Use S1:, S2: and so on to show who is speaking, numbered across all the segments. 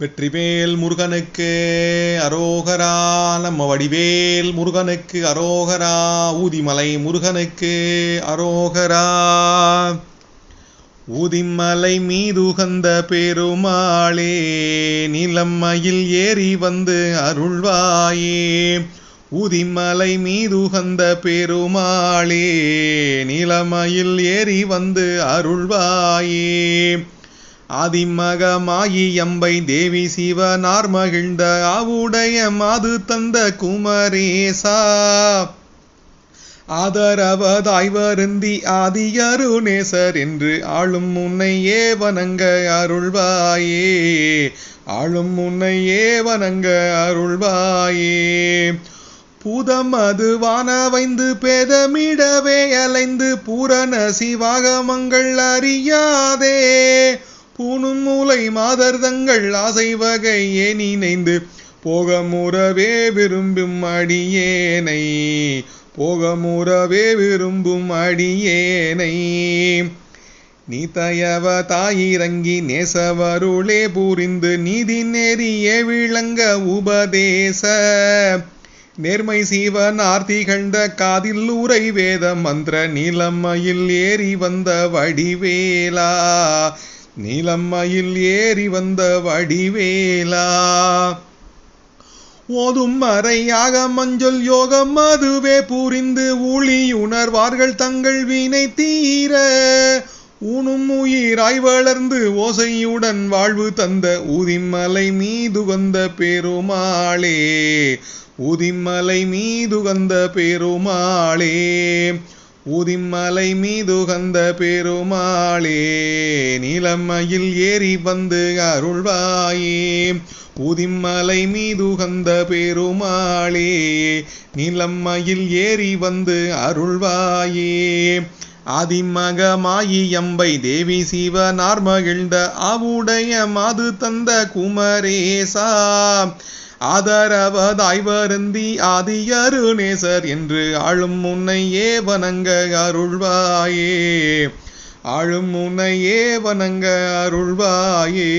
S1: வெற்றிவேல் முருகனுக்கு அரோகரா நம்ம வடிவேல் முருகனுக்கு அரோகரா ஊதிமலை முருகனுக்கு அரோகரா. ஊதிமலை மீதுகந்த பெருமாளே நிலம்மையில் ஏறி வந்து அருள்வாயே. ஊதிமலை மீதுகந்த பெருமாளே நிலமையில் ஏறி வந்து அருள்வாயே. ஆதிமகமாயி அம்பை தேவி சிவனார் மகிழ்ந்த ஆவுடைய மாது தந்த குமரேசா. ஆதரவதாய் வருந்தி ஆதியருணேசர் என்று ஆளும் முன்னை ஏவனங்க அருள்வாயே. ஆளும் முன்னை ஏவனங்க அருள்வாயே. பூதம் அது வானவைந்து பேதமிடவே அலைந்து பூரண சிவாகமங்கள் அறியாதே. பூணும் மூலை மாதர் தங்கள் ஆசை வகையே நினைந்து போகமுறவே விரும்பும் அடியேனை போகமுறவே விரும்பும் அடியேனை. நீ தயவ தாயிறங்கி நேசவருளே புரிந்து நீதி நெறியே விளங்க உபதேச. நேர்மை சீவனார் திகழ்ந்த காதில் உரை வேத மந்திர நீலம்மையில் ஏறி வந்த வடிவேலா. நிலம்மையில் ஏறி வந்த வடிவேலா. ஓதும் மறையாக மஞ்சள் யோகம் அதுவே புரிந்து ஊழி உணர்வார்கள் தங்கள் வினை தீர. ஊனும் உயிராய் வளர்ந்து ஓசையுடன் வாழ்வு தந்த ஊதிமலை மீது வந்த பெருமாளே. ஊதிமலை மீது வந்த பெருமாளே. ஊதிமலை மீது கந்த பெருமாளே நிலமையில் ஏறி வந்து அருள்வாயே. ஊதிமலை மீது கந்த பெருமாளே நிலமையில் ஏறி வந்து அருள்வாயே. ஆதிமகமாயி அம்பை தேவி சிவனார் மகிழ்ந்த ஆவுடைய மாது தந்த குமரேசா. ஆதரவதாய் வருந்தி ஆதியருணேசர் என்று ஆளும் முன்னை ஏவனங்க அருள்வாயே. ஆளும் முன்னை ஏவனங்க அருள்வாயே.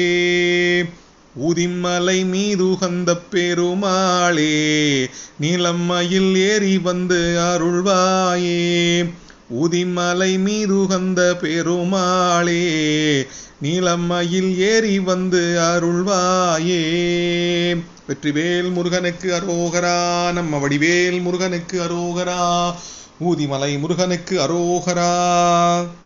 S1: ஊதிமலை மீதுகந்த பெருமாளே நிலம்மையில் ஏறி வந்து அருள்வாயே. ஊதிமலை மீதுகந்த பெருமாளே நீலம்மையில் ஏறி வந்து அருள்வாயே. வெற்றிவேல் முருகனுக்கு அரோகரா நம்ம வடிவேல் முருகனுக்கு அரோகரா ஊதிமலை முருகனுக்கு அரோகரா.